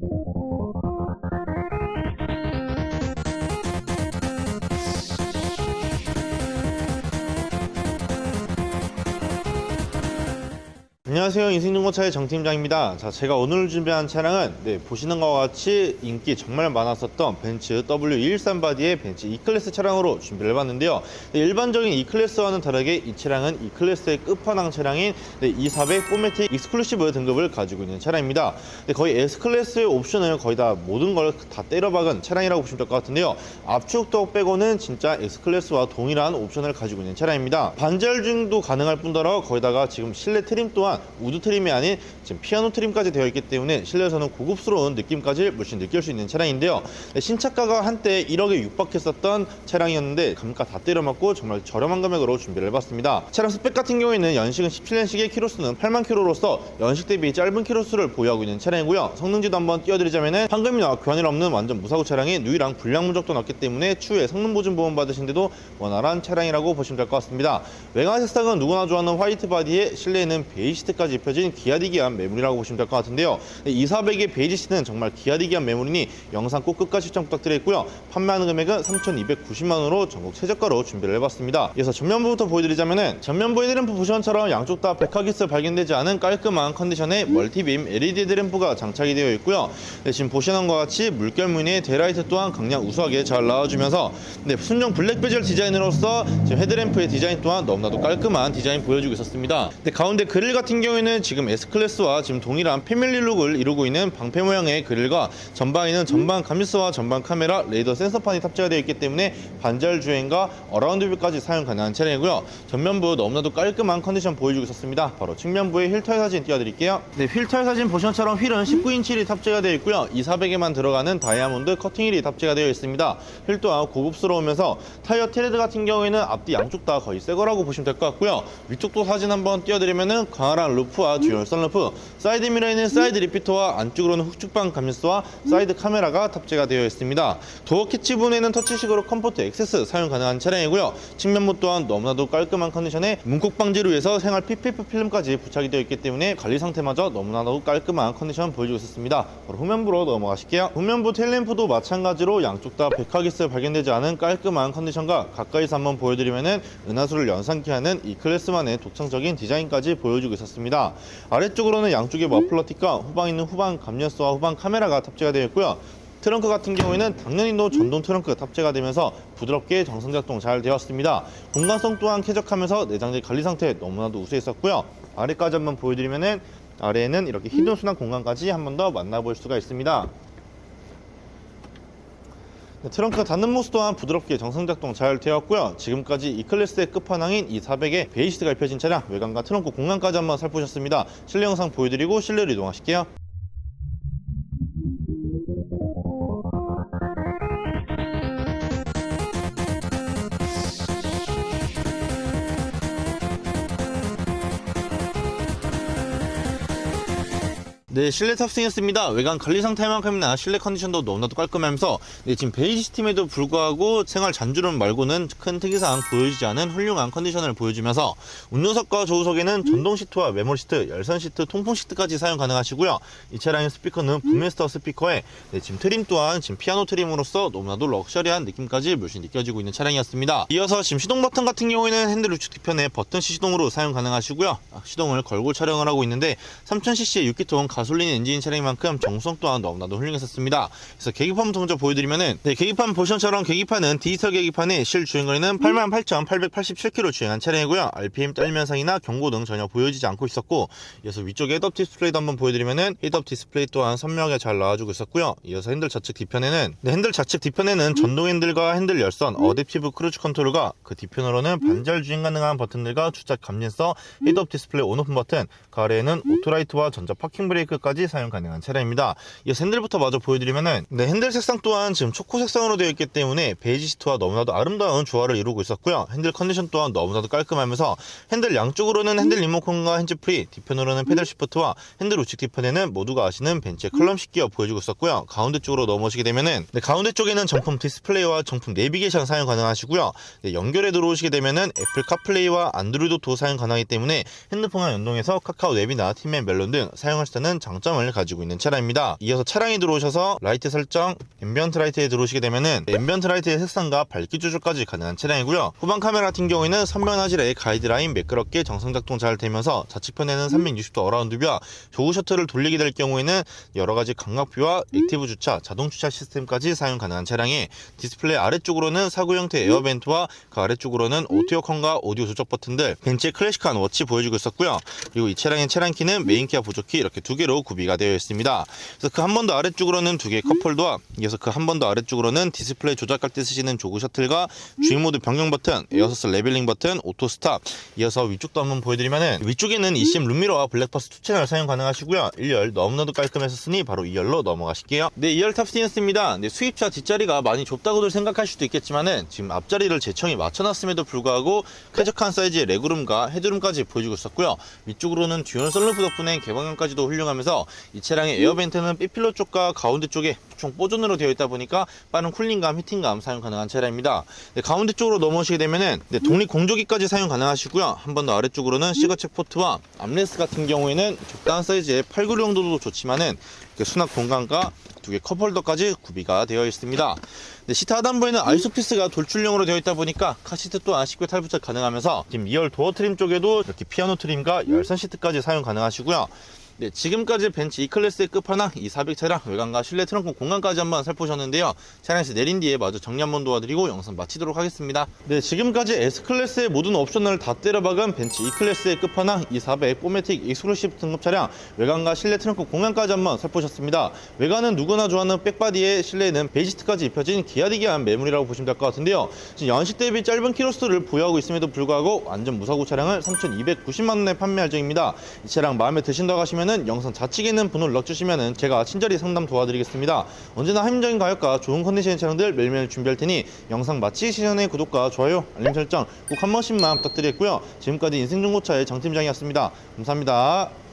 Thank you. 안녕하세요. 인생중고차의 정팀장입니다. 자 제가 오늘 준비한 차량은 네, 보시는 것과 같이 인기 정말 많았었던 벤츠 W213 바디의 벤츠 E클래스 차량으로 준비를 해봤는데요. 네, 일반적인 E클래스와는 다르게 이 차량은 E클래스의 끝판왕 차량인 네, E400 포매틱 익스클루시브 등급을 가지고 있는 차량입니다. 네, 거의 S클래스의 옵션을 거의 다 모든 걸 다 때려박은 차량이라고 보시면 될 것 같은데요. 압축도 빼고는 진짜 S클래스와 동일한 옵션을 가지고 있는 차량입니다. 반절 중도 가능할 뿐더러 거기다가 지금 실내 트림 또한 우드 트림이 아닌 지금 피아노 트림까지 되어 있기 때문에 실내에서는 고급스러운 느낌까지 물씬 느낄 수 있는 차량인데요. 네, 신차가가 한때 1억에 육박했었던 차량이었는데 감가 다 때려맞고 정말 저렴한 금액으로 준비를 해봤습니다. 차량 스펙 같은 경우에는 연식은 17년식의 키로수는 8만 키로로서 연식 대비 짧은 키로수를 보유하고 있는 차량이고요. 성능지도 한번 띄워드리자면은 판금이나 교환일 없는 완전 무사고 차량에 누이랑 불량 문적도 났기 때문에 추후에 성능 보증 보험 받으신데도 원활한 차량이라고 보시면 될 것 같습니다. 외관 색상은 누구나 좋아하는 화이트 바디에 실내에는 베이지 시트 까지 입혀진 기아디기한 매물이라고 보시면 될 것 같은데요. 2,400의 베이지 시트는 정말 기아디기한 매물이니 영상 꼭 끝까지 시청 부탁드리고요. 판매하는 금액은 3,290만 원으로 전국 최저가로 준비를 해봤습니다. 그래서 전면부부터 보여드리자면은 전면부 헤드램프 보시면처럼 양쪽 다 백화기스 발견되지 않은 깔끔한 컨디션의 멀티빔 LED 헤드램프가 장착이 되어 있고요. 네, 지금 보시는 것과 같이 물결 무늬의 데라이트 또한 강량 우수하게 잘 나와주면서 네, 순정 블랙 베젤 디자인으로서 지금 헤드램프의 디자인 또한 너무나도 깔끔한 디자인 보여주고 있었습니다. 네, 가운데 그릴 같은 경우 에는 지금 S클래스와 지금 동일한 패밀리 룩을 이루고 있는 방패 모양의 그릴과 전방에는 전방 감지스와 전방 카메라, 레이더 센서판이 탑재가 되어 있기 때문에 반절 주행과 어라운드 뷰까지 사용 가능한 차량이고요. 전면부 너무나도 깔끔한 컨디션 보여주고 있었습니다. 바로 측면부의 휠 타일 사진 띄워드릴게요. 네, 휠 타일 사진 보시는 것처럼 휠은 19인치 휠이 탑재가 되어 있고요. 2,400에만 들어가는 다이아몬드 커팅 휠이 탑재가 되어 있습니다. 휠 또한 고급스러우면서 타이어 트레드 같은 경우에는 앞뒤 양쪽 다 거의 새 거라고 보시면 될 것 같고요. 위쪽도 사진 한번 띄워드리면은 광활한 루프와 듀얼 썬루프, 사이드 미러에는 사이드 리피터와 안쪽으로는 흑축방 감지스와 사이드 카메라가 탑재가 되어 있습니다. 도어 캐치 부분에는 터치식으로 컴포트 액세스 사용 가능한 차량이고요. 측면부 또한 너무나도 깔끔한 컨디션에 문콕 방지를 위해서 생활 PPF 필름까지 부착이 되어 있기 때문에 관리 상태마저 너무나도 깔끔한 컨디션 보여주고 있었습니다. 바로 후면부로 넘어가실게요. 후면부 테일램프도 마찬가지로 양쪽 다 백화기스 발견되지 않은 깔끔한 컨디션과 가까이서 한번 보여드리면은 은하수를 연상케 하는 이 클래스만의 독창적인 디자인까지 보여주고 있었습니다. 아래쪽으로는 양쪽에 머플러틱과 후방 있는 후방 감면서와 후방 카메라가 탑재가 되어 있고요. 트렁크 같은 경우에는 당연히도 전동 트렁크 탑재가 되면서 부드럽게 정상 작동 잘 되었습니다. 공간성 또한 쾌적하면서 내장재 관리 상태 너무나도 우수했었고요. 아래까지 한번 보여드리면은 아래에는 이렇게 히든 수납 공간까지 한 번 더 만나볼 수가 있습니다. 네, 트렁크 닫는 모습 또한 부드럽게 정상작동 잘 되었고요. 지금까지 이 클래스의 끝판왕인 이 400에 베이시트가 입혀진 차량 외관과 트렁크 공간까지 한번 살펴보셨습니다. 실내 영상 보여드리고 실내로 이동하실게요. 네, 실내 탑승했습니다. 외관 관리 상태만큼이나 실내 컨디션도 너무나도 깔끔하면서 네, 지금 베이지 팀에도 불구하고 생활 잔주름 말고는 큰 특이사항 보여지지 않은 훌륭한 컨디션을 보여주면서 운전석과 조수석에는 전동 시트와 메모리 시트, 열선 시트, 통풍 시트까지 사용 가능하시고요. 이 차량의 스피커는 붐메스터 스피커에 네, 지금 트림 또한 지금 피아노 트림으로서 너무나도 럭셔리한 느낌까지 물씬 느껴지고 있는 차량이었습니다. 이어서 지금 시동 버튼 같은 경우에는 핸들 우측 뒤편에 버튼 시동으로 사용 가능하시고요. 아, 시동을 걸고 촬영을 하고 있는데 3000cc의 6기통 가 솔린 엔진 차량인 만큼 정성 또한 너무나도 훌륭했었습니다. 그래서 계기판부터 먼저 보여드리면은 네, 계기판 보시처럼 계기판은 디지털 계기판에 실 주행거리는 88,887km 주행한 차량이고요. RPM 떨림 현상이나 경고등 전혀 보여지지 않고 있었고 이어서 위쪽에 헤드업 디스플레이도 한번 보여드리면은 헤드업 디스플레이 또한 선명하게 잘 나와주고 있었고요. 이어서 핸들 좌측 뒤편에는 네, 핸들 좌측 뒤편에는 전동 핸들과 핸들 열선, 어댑티브 크루즈 컨트롤과 그 뒤편으로는 반절 주행 가능한 버튼들과 주작 감진서, 헤드업 디스플레이 온오프 버튼, 그 아래에는 오토라이트와 전자 파킹 브레이크 까지 사용 가능한 차량입니다. 이 핸들부터 마저 보여드리면은 네, 핸들 색상 또한 지금 초코 색상으로 되어 있기 때문에 베이지 시트와 너무나도 아름다운 조화를 이루고 있었고요. 핸들 컨디션 또한 너무나도 깔끔하면서 핸들 양쪽으로는 핸들 리모컨과 핸즈프리, 뒤편으로는 페달 시프트와 핸들 우측 뒤편에는 모두가 아시는 벤츠의 클럼식 기어 보여주고 있었고요. 가운데 쪽으로 넘어오시게 되면은 네, 가운데 쪽에는 정품 디스플레이와 정품 내비게이션 사용 가능하시고요. 네, 연결에 들어오시게 되면은 애플 카플레이와 안드로이드 오토 사용 가능하기 때문에 핸드폰과 연동해서 카카오 웹이나 팀앤 멜론 등 사용하실 때는 많은 장점을 가지고 있는 차량입니다. 이어서 차량이 들어오셔서 라이트 설정, 앰비언트 라이트에 들어오시게 되면은 앰비언트 라이트의 색상과 밝기 조절까지 가능한 차량이고요. 후방 카메라 같은 경우에는 선면 화질의 가이드라인 매끄럽게 정상 작동 잘 되면서 좌측편에는 360도 어라운드뷰와 조우 셔터를 돌리게 될 경우에는 여러 가지 광각뷰와 액티브 주차, 자동 주차 시스템까지 사용 가능한 차량에 디스플레이 아래쪽으로는 사구 형태 에어벤트와 그 아래쪽으로는 오토어컨과 오디오 조작 버튼들, 벤츠의 클래식한 워치 보여주고 있었고요. 그리고 이 차량의 차량 키는 메인 키와 보조키 이렇게 두 개로 구비가 되어 있습니다. 그래서 그 한 번 더 아래쪽으로는 두 개의 컵홀더와 이어서 그 한 번 더 아래쪽으로는 디스플레이 조작할 때 쓰시는 조그 셔틀과 주행 모드 변경 버튼, 에어서스 레벨링 버튼, 오토 스탑. 이어서 위쪽도 한번 보여드리면은 위쪽에는 eCM 룸미러와 블랙박스 투 채널 사용 가능하시고요. 1열 너무나도 깔끔했었으니 바로 2열로 넘어가실게요. 네, 2열 탑 스티니스입니다. 네, 수입차 뒷자리가 많이 좁다고들 생각할 수도 있겠지만은 지금 앞자리를 제청이 맞춰놨음에도 불구하고 쾌적한 사이즈의 레그룸과 헤드룸까지 보여주고 있었고요. 위쪽으로는 듀얼 썬루프 덕분에 개방형까지도 훌륭 하면서 이 차량의 에어벤트는 B필러 쪽과 가운데 쪽에 총 뽀존으로 되어 있다 보니까 빠른 쿨링감, 히팅감 사용 가능한 차량입니다. 네, 가운데 쪽으로 넘어오시게 되면은 네, 독립 공조기까지 사용 가능하시고요. 한 번 더 아래쪽으로는 시거책 포트와 암레스 같은 경우에는 적당한 사이즈의 896 정도도 좋지만은 이렇게 수납 공간과 두 개 컵홀더까지 구비가 되어 있습니다. 네, 시트 하단부에는 아이소피스가 돌출형으로 되어 있다 보니까 카시트 또한 쉽게 탈부착 가능하면서 지금 2열 도어 트림 쪽에도 이렇게 피아노 트림과 열선 시트까지 사용 가능하시고요. 네, 지금까지 벤츠 E클래스의 끝판왕 이 400 차량 외관과 실내 트렁크 공간까지 한번 살펴보셨는데요. 차량에서 내린 뒤에 마저 정리 한번 도와드리고 영상 마치도록 하겠습니다. 네, 지금까지 S클래스의 모든 옵션을 다 때려박은 벤츠 E클래스의 끝판왕 이 400 포매틱 익스클루시브 등급 차량 외관과 실내 트렁크 공간까지 한번 살펴보셨습니다. 외관은 누구나 좋아하는 백바디에 실내에는 베이지트까지 입혀진 기아디기한 매물이라고 보시면 될 것 같은데요. 지금 연식 대비 짧은 키로수를 보유하고 있음에도 불구하고 완전 무사고 차량을 3,290만 원에 판매할 예정입니다. 이 차량 마음에 드신다고 하시면 은 영상 좌측에 있는 번호를 연락주시면은 제가 친절히 상담 도와드리겠습니다. 언제나 합리적인 가격과 좋은 컨디션의 차량들 매일매일 준비할 테니 영상 마치기 전에 구독과 좋아요, 알림 설정 꼭 한 번씩만 부탁드리겠고요. 지금까지 인생정보차의 정 팀장이었습니다. 감사합니다.